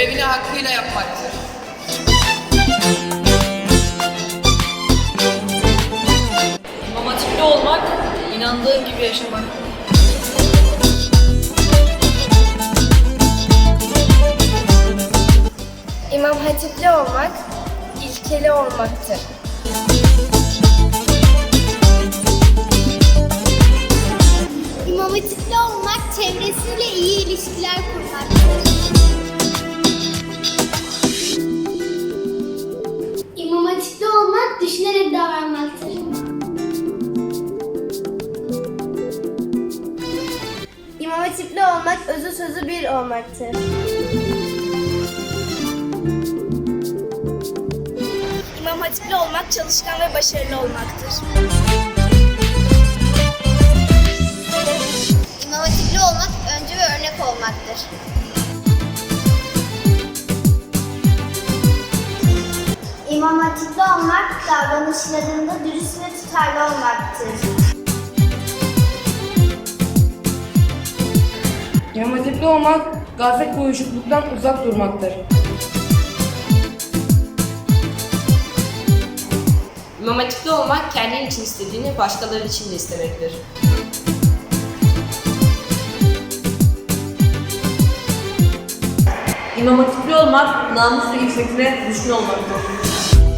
görevini hakkıyla yapmaktır. İmam Hatipli olmak, inandığın gibi yaşamak. İmam Hatipli olmak, ilkeli olmaktır. İmam Hatipli olmak, çevresiyle iyi ilişkiler kurmaktır. Hatipli olmak, özü sözü bir olmaktır. İmam hatipli olmak, çalışkan ve başarılı olmaktır. İmam hatipli olmak, öncü ve örnek olmaktır. İmam hatipli olmak, davranışlarında dürüst ve tutarlı olmaktır. Hatipli olmak, gaflet ve uyuşukluktan uzak durmaktır. İmam hatipli olmak kendin için istediğini başkaları için de istemektir. İmam hatipli olmak, namus ve iffetine düşkün olmaktır.